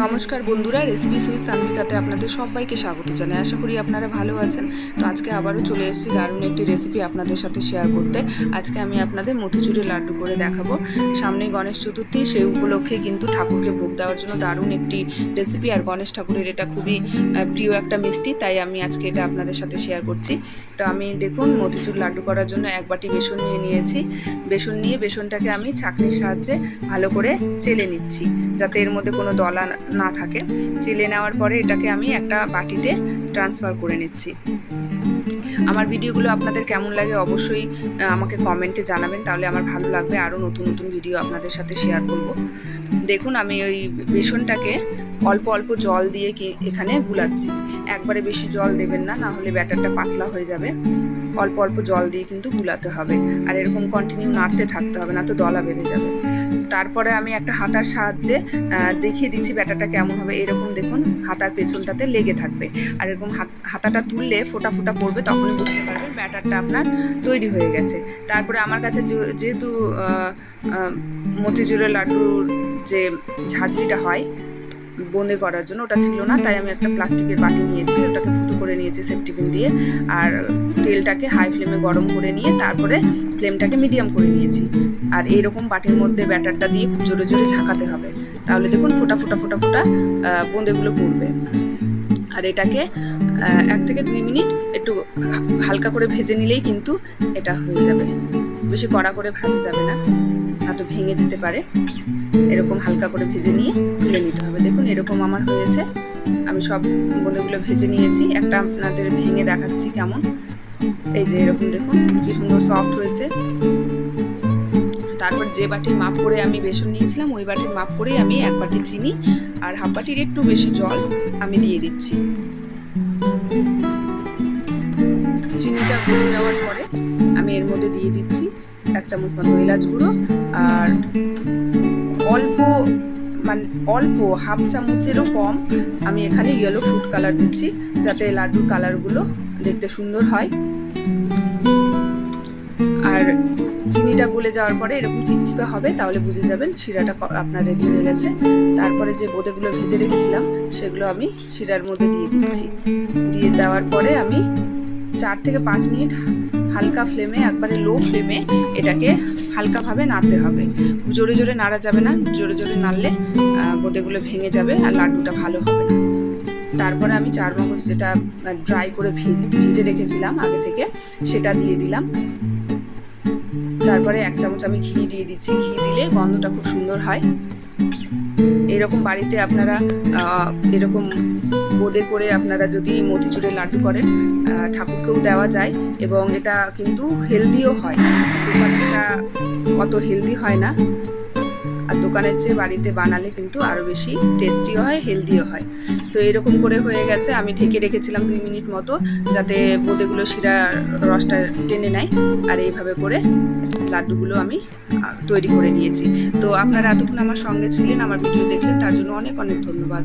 নমস্কার বন্ধুরা recipe Swiss সানভিকাতে আপনাদের সবাইকে স্বাগত জানাই। আশা করি আপনারা ভালো আছেন। তো আজকে আবারও চলে এসেছি দারুণ একটি রেসিপি আপনাদের সাথে শেয়ার করতে। আজকে আমি আপনাদের মতিচুরের লাড্ডু করে দেখাবো। সামনে গণেশ চতুর্থী, সেই উপলক্ষে কিন্তু ঠাকুরকে ভোগ দেওয়ার জন্য দারুণ একটি রেসিপি আর গণেশ ঠাকুরের এটা খুবই প্রিয় একটা মিষ্টি, তাই আমি আজকে এটা আপনাদের সাথে শেয়ার করছি। তো আমি দেখুন মতিচুর লাড্ডু করার জন্য এক বাটি বেসন নিয়ে নিয়েছি। বেসন নিয়ে বেসনটাকে আমি ছাঁকনির সাহায্যে ভালো করে চেলে নিচ্ছি। যাতে এর মধ্যে কোনো দলা না- থাকে। চেলে নেওয়ার পরে এটাকে আমি একটা বাটিতে ট্রান্সফার করে নিচ্ছি। আমার ভিডিওগুলো আপনাদের কেমন লাগে অবশ্যই আমাকে কমেন্টে জানাবেন। তাহলে আমার ভালো লাগবে। আরও নতুন নতুন ভিডিও আপনাদের সাথে শেয়ার করব। দেখুন, আমি ওই বেসনটাকে অল্প অল্প জল দিয়ে কি এখানে গুলাচ্ছি। একবারে বেশি জল দেবেন না না হলে ব্যাটারটা পাতলা হয়ে যাবে। অল্প অল্প জল দিয়ে কিন্তু গুলাতে হবে। আর এরকম কন্টিনিউ নাড়তে থাকতে হবে, না তো দলা বেঁধে যাবে। তারপরে আমি একটা হাতার সাহায্যে দেখিয়ে দিচ্ছি ব্যাটারটা কেমন হবে। এরকম দেখুন, হাতার পেছনটাতে লেগে থাকবে। আর এরকম হাত- হাতাটা তুললে ফোটা ফোটা পড়বে, তখনই বুঝতে পারবেন ব্যাটারটা আপনার তৈরি হয়ে গেছে। তারপরে আমার কাছে যেহেতু মতিচুরের লাড্ডুর যে ঝাঁঝরিটা হয় বোঁদে করার জন্য, ওটা ছিল না। তাই আমি একটা প্লাস্টিকের বাটি নিয়েছি, ওটাকে ফুটো করে নিয়েছি সেফটিপিন দিয়ে। আর তেলটাকে হাই ফ্লেমে গরম করে নিয়ে তারপরে ফ্লেমটাকে মিডিয়াম করে নিয়েছি। আর এইরকম বাটির মধ্যে ব্যাটারটা দিয়ে খুব জোরে জোরে ঝাঁকাতে হবে। তাহলে দেখুন ফোটা ফোটা ফোটা ফোটা বোঁদেগুলো পড়বে। আর এটাকে এক থেকে দুই মিনিট একটু হালকা করে ভেজে নিলেই কিন্তু এটা হয়ে যাবে। বেশি কড়া করে ভাজা যাবে না। তো ভেঙে যেতে পারে। এরকম হালকা করে ভেজে নিয়ে তুলে নিতে হবে। দেখুন, এরকম আমার হয়েছে। আমি সব বোঁদেগুলো ভেজে নিয়েছি। একটা আপনাদের ভেঙে দেখাচ্ছি কেমন। এই যে এরকম দেখুন, কি সুন্দর সফট হয়েছে। তারপর যে বাটির মাপ করে আমি বেসন নিয়েছিলাম, ওই বাটির মাপ করেই আমি এক বাটি চিনি আর হাফ বাটির একটু বেশি জল আমি দিয়ে দিচ্ছি। চিনিটা গলে যাওয়ার পরে আমি এর মধ্যে দিয়ে দিচ্ছি। এক চামচ মতো এলাচ গুঁড়ো আর অল্প মানে অল্প, হাফ চামচেরও কম আমি এখানে ইয়েলো ফুড কালার দিচ্ছি যাতে লাড্ডুর কালারগুলো দেখতে সুন্দর হয়। আর চিনিটা গলে যাওয়ার পরে এরকম চিপচিপে হবে, তাহলে বুঝে যাবেন শিরাটা আপনার রেডি হয়ে গেছে। তারপরে যে বোঁদেগুলো ভেজে রেখেছিলাম, সেগুলো আমি শিরার মধ্যে দিয়ে দিচ্ছি। দিয়ে দেওয়ার পরে আমি চার থেকে পাঁচ মিনিট হালকা ফ্লেমে একবারে লো ফ্লেমে এটাকে হালকাভাবে নাড়তে হবে। জোরে জোরে নাড়া যাবে না জোরে জোরে নাড়লে আহ, বোঁদেগুলো ভেঙে যাবে আর লাড্ডুটা ভালো হবে না। তারপরে আমি চার মগজ যেটা ড্রাই করে ভিজে ভিজে রেখেছিলাম আগে থেকে সেটা দিয়ে দিলাম। তারপরে এক চামচ আমি ঘি দিয়ে দিচ্ছি। ঘি দিলে গন্ধটা খুব সুন্দর হয়। এরকম বাড়িতে আপনারা এরকম বোঁদে করে আপনারা যদি মতিচুরের লাড্ডু করেন ঠাকুরকেও দেওয়া যায় এবং এটা কিন্তু হেলদিও হয়। দোকানেরটা অত হেলদি হয় না। দোকানের চেয়ে বাড়িতে বানালে কিন্তু আরও বেশি টেস্টিও হয় হেলদিও হয়। তো এরকম করে হয়ে গেছে, আমি ঢেকে রেখেছিলাম দুই মিনিট মতো, যাতে বোঁদেগুলো শিরা রসটা টেনে নেয়। আর এইভাবে করে লাড্ডুগুলো আমি তৈরি করে নিয়েছি। তো আপনারা এতক্ষণ আমার সঙ্গে ছিলেন, আমার ভিডিও দেখলেন, তার জন্য অনেক অনেক ধন্যবাদ।